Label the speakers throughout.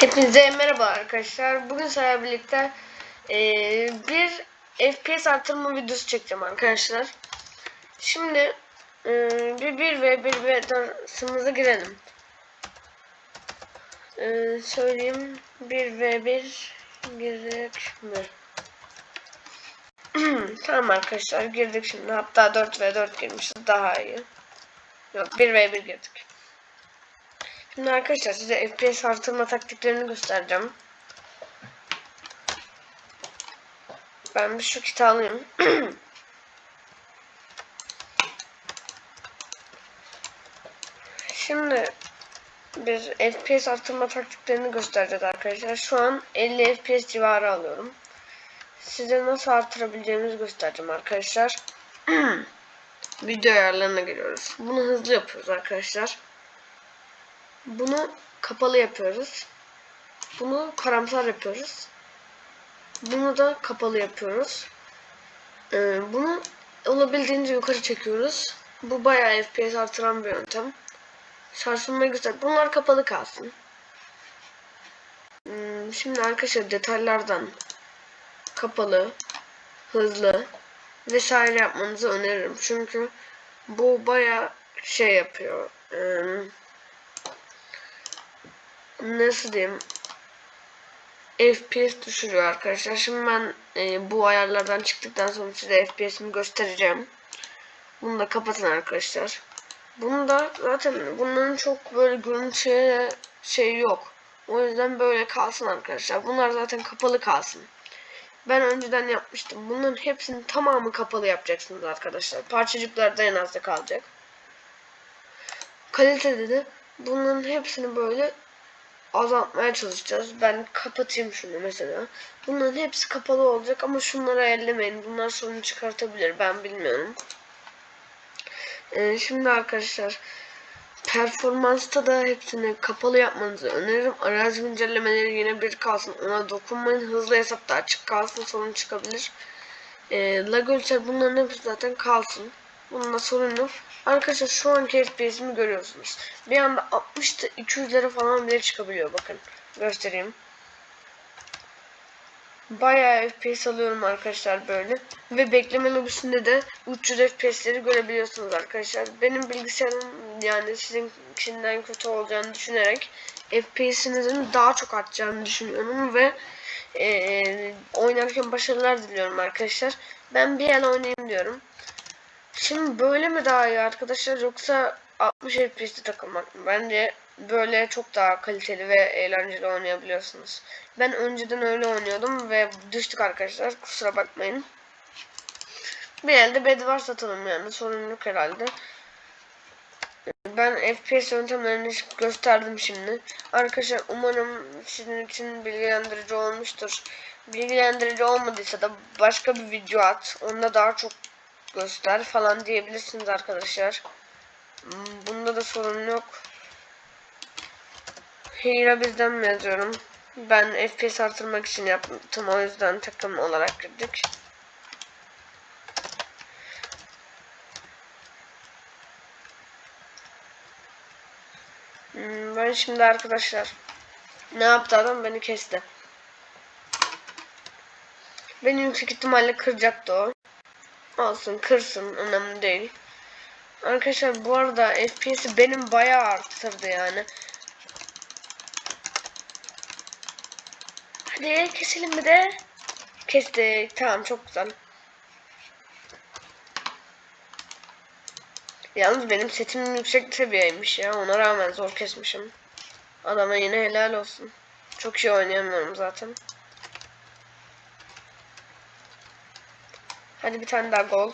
Speaker 1: Hepinize merhaba arkadaşlar. Bugün sizlerle birlikte eee, bir FPS artırma videosu çekeceğim arkadaşlar. Şimdi eee, bir 1 ve 1 ve sınıza girelim. Eee, söyleyeyim 1 ve 1 girdik mi? tamam arkadaşlar girdik şimdi. Hatta 4 ve 4 girmişiz daha iyi. Yok 1 ve 1 girdik. Şimdi arkadaşlar size FPS artırma taktiklerini göstereceğim. Ben bir şu kiti alayım. Şimdi biz FPS artırma taktiklerini göstereceğiz arkadaşlar. Şu an 50 FPS civarı alıyorum. Size nasıl artırabileceğimizi göstereceğim arkadaşlar. Video ayarlarına giriyoruz. Bunu hızlı yapıyoruz arkadaşlar. Bunu kapalı yapıyoruz. Bunu karamsar yapıyoruz. Bunu da kapalı yapıyoruz. Ee, bunu olabildiğince yukarı çekiyoruz. Bu bayağı FPS artıran bir yöntem. Sarsılmayı güzel. Bunlar kapalı kalsın. Hmm, şimdi arkadaşlar detaylardan kapalı, hızlı vesaire yapmanızı öneririm. Çünkü bu bayağı şey yapıyor. Ee, nasıl diyeyim FPS düşürüyor arkadaşlar. Şimdi ben e, bu ayarlardan çıktıktan sonra size FPS'imi göstereceğim. Bunu da kapatın arkadaşlar. Bunu da zaten bunların çok böyle görüntüye şey yok. O yüzden böyle kalsın arkadaşlar. Bunlar zaten kapalı kalsın. Ben önceden yapmıştım. Bunların hepsini tamamı kapalı yapacaksınız arkadaşlar. Parçacıklar da en azda kalacak. Kalitede de bunların hepsini böyle azaltmaya çalışacağız. Ben kapatayım şunu mesela. Bunların hepsi kapalı olacak ama şunları ellemeyin. Bunlar sorun çıkartabilir. Ben bilmiyorum. Ee, şimdi arkadaşlar performansta da hepsini kapalı yapmanızı öneririm. Arazi güncellemeleri yine bir kalsın. Ona dokunmayın. Hızlı hesap da açık kalsın. Sorun çıkabilir. Ee, lag ölçer bunların hepsi zaten kalsın. Bununla sorun yok. Arkadaşlar şu anki FPS'imi görüyorsunuz. Bir anda 60'ta 200'lere falan bile çıkabiliyor bakın. Göstereyim. Bayağı FPS alıyorum arkadaşlar böyle. Ve bekleme lobisinde de 300 FPS'leri görebiliyorsunuz arkadaşlar. Benim bilgisayarım yani sizinkinden kötü olacağını düşünerek FPS'inizin daha çok artacağını düşünüyorum ve e, oynarken başarılar diliyorum arkadaşlar. Ben bir el oynayayım diyorum. Şimdi böyle mi daha iyi arkadaşlar yoksa 60 FPS'te takılmak mı? Bence böyle çok daha kaliteli ve eğlenceli oynayabiliyorsunuz. Ben önceden öyle oynuyordum ve düştük arkadaşlar. Kusura bakmayın. Bir elde bed var satalım yani sorun yok herhalde. Ben FPS yöntemlerini gösterdim şimdi. Arkadaşlar umarım sizin için bilgilendirici olmuştur. Bilgilendirici olmadıysa da başka bir video at. Onda daha çok göster falan diyebilirsiniz arkadaşlar. Hmm, Bunda da sorun yok. Hira bizden mi yazıyorum? Ben FPS artırmak için yaptım o yüzden takım olarak girdik. Hmm, Ben şimdi arkadaşlar ne yaptı adam beni kesti. Beni yüksek ihtimalle kıracaktı o. Olsun kırsın önemli değil. Arkadaşlar bu arada FPS'i benim bayağı arttırdı yani. Hadi keselim bir de. Kestik. Tamam çok güzel. Yalnız benim setim yüksek seviyeymiş ya. Ona rağmen zor kesmişim. Adama yine helal olsun. Çok iyi oynayamıyorum zaten. Hadi bir tane daha gold.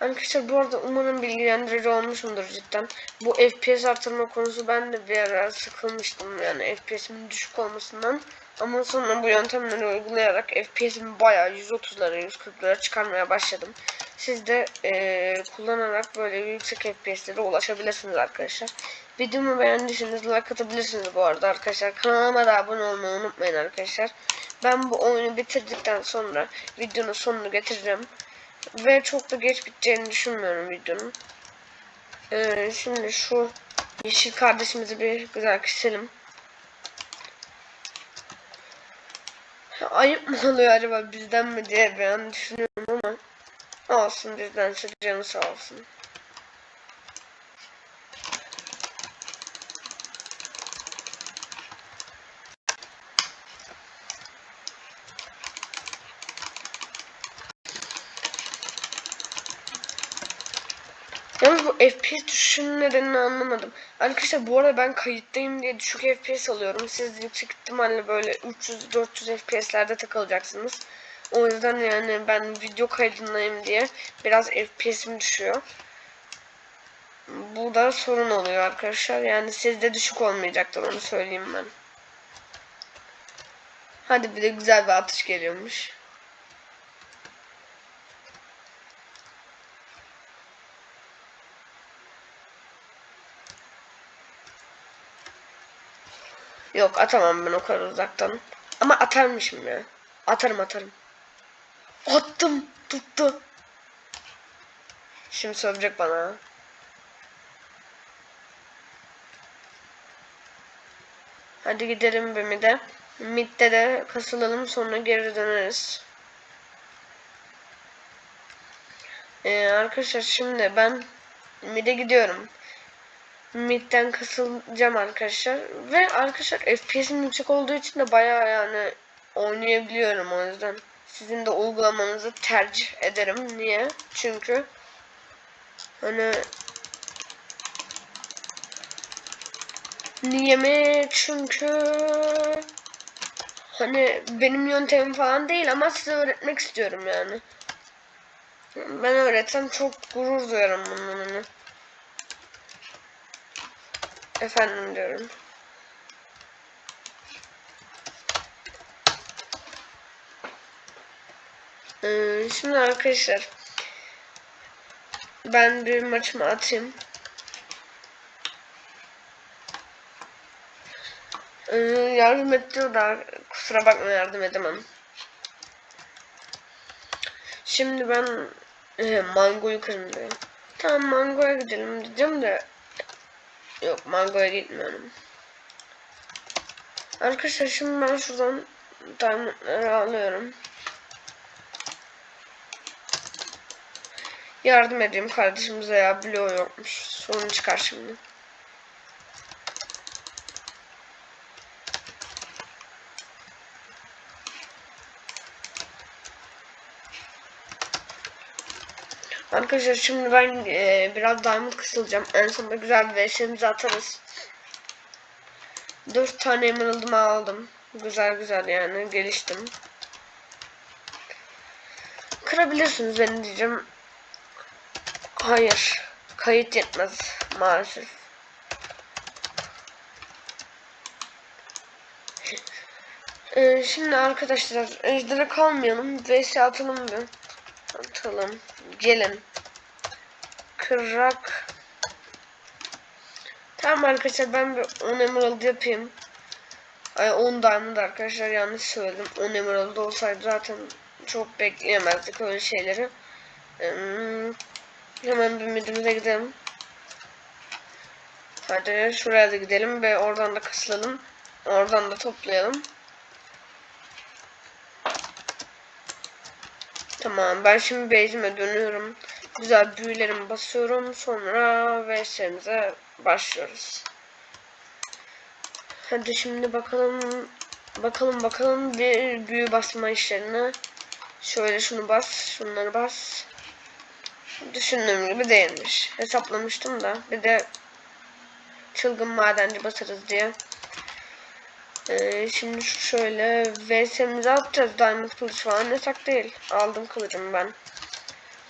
Speaker 1: Arkadaşlar bu arada umarım bilgilendirici olmuşumdur cidden. Bu FPS artırma konusu ben de bir ara sıkılmıştım yani FPS'imin düşük olmasından. Ama sonra bu yöntemleri uygulayarak FPS'imi bayağı 130'lara 140'lara çıkarmaya başladım. Siz de eee, kullanarak böyle yüksek FPS'lere ulaşabilirsiniz arkadaşlar. Videomu beğendiyseniz like atabilirsiniz bu arada arkadaşlar. Kanalıma da abone olmayı unutmayın arkadaşlar ben bu oyunu bitirdikten sonra videonun sonunu getiririm. Ve çok da geç biteceğini düşünmüyorum videonun. Ee, şimdi şu yeşil kardeşimizi bir güzel keselim. Ayıp mı oluyor acaba bizden mi diye ben düşünüyorum ama olsun bizden canı sağ olsun. Yalnız bu FPS düşüşünün nedenini anlamadım. Arkadaşlar bu arada ben kayıttayım diye düşük FPS alıyorum. Siz yüksek ihtimalle böyle 300-400 FPS'lerde takılacaksınız. O yüzden yani ben video kaydındayım diye biraz FPS'im düşüyor. Bu da sorun oluyor arkadaşlar. Yani sizde düşük olmayacaktır onu söyleyeyim ben. Hadi bir de güzel bir atış geliyormuş. Yok atamam ben o kadar uzaktan. Ama atarmışım ya. Atarım atarım. Attım. Tuttu. Şimdi sövecek bana. Hadi gidelim bir mide. Mid'de de kasılalım sonra geri döneriz. Ee, arkadaşlar şimdi ben mid'e gidiyorum. Mid'den kasılacağım arkadaşlar. Ve arkadaşlar FPS'im yüksek olduğu için de bayağı yani oynayabiliyorum o yüzden. Sizin de uygulamanızı tercih ederim. Niye? Çünkü hani Niye mi? Çünkü hani benim yöntemim falan değil ama size öğretmek istiyorum yani. Ben öğretsem çok gurur duyarım bundan hani. Efendim diyorum. Ee, şimdi arkadaşlar ben bir maçımı atayım. Ee, yardım etti da kusura bakma yardım edemem. Şimdi ben e, mangoyu kırmıyorum. Tamam mangoya gidelim diyeceğim de yok mangoya gitmiyorum. Arkadaşlar şimdi ben şuradan diamondları alıyorum. Yardım edeyim kardeşimize ya bloğu yokmuş. Sorun çıkar şimdi. Arkadaşlar şimdi ben e, biraz diamond kısılacağım. En sonunda güzel bir VS'imizi atarız. 4 tane emerald'ımı aldım. Güzel güzel yani geliştim. Kırabilirsiniz beni diyeceğim. Hayır. Kayıt yetmez maalesef. Ee, şimdi arkadaşlar ejdere kalmayalım. VS atalım bir. Atalım. Gelin. Kırak. Tamam arkadaşlar ben bir 10 emerald yapayım. Ay 10 diamond arkadaşlar yanlış söyledim. 10 emerald olsaydı zaten çok bekleyemezdik öyle şeyleri. Hmm, hemen bir midimize gidelim. Hadi şuraya da gidelim ve oradan da kasılalım. Oradan da toplayalım. Tamam ben şimdi base'ime dönüyorum. Güzel büyülerimi basıyorum. Sonra VS'mize başlıyoruz. Hadi şimdi bakalım bakalım bakalım bir büyü basma işlerine. Şöyle şunu bas, şunları bas. Düşündüğüm gibi değilmiş. Hesaplamıştım da bir de çılgın madenci basarız diye. Ee, şimdi şöyle VS'mizi atacağız. Diamond kılıç falan yasak değil. Aldım kılıcımı ben.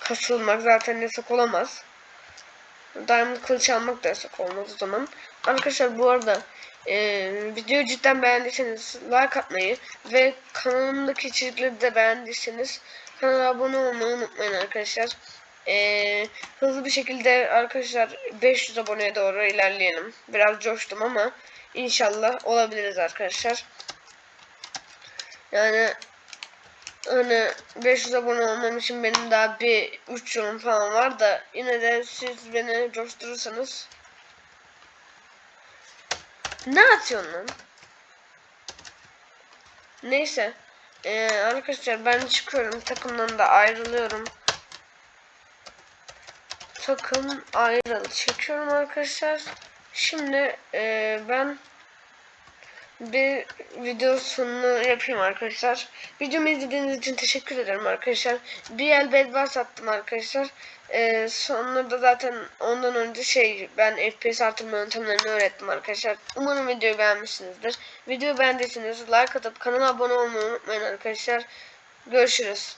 Speaker 1: Kasılmak zaten yasak olamaz. Diamond kılıç almak da yasak olmaz o zaman. Arkadaşlar bu arada e, videoyu cidden beğendiyseniz like atmayı ve kanalımdaki içerikleri de beğendiyseniz kanala abone olmayı unutmayın arkadaşlar. E, hızlı bir şekilde arkadaşlar 500 aboneye doğru ilerleyelim. Biraz coştum ama İnşallah olabiliriz arkadaşlar. Yani hani 500 abone olmam için benim daha bir 3 yılım falan var da yine de siz beni coşturursanız ne atıyorsun lan? Neyse Ee, arkadaşlar ben çıkıyorum. Takımdan da ayrılıyorum. Takım ayrıl. Çekiyorum arkadaşlar. Şimdi e, ben bir video sonunu yapayım arkadaşlar. Videomu izlediğiniz için teşekkür ederim arkadaşlar. Bir el bedbars attım arkadaşlar. Ee, sonra da zaten ondan önce şey ben FPS artırma yöntemlerini öğrettim arkadaşlar. Umarım videoyu beğenmişsinizdir. Videoyu beğendiyseniz like atıp kanala abone olmayı unutmayın arkadaşlar. Görüşürüz.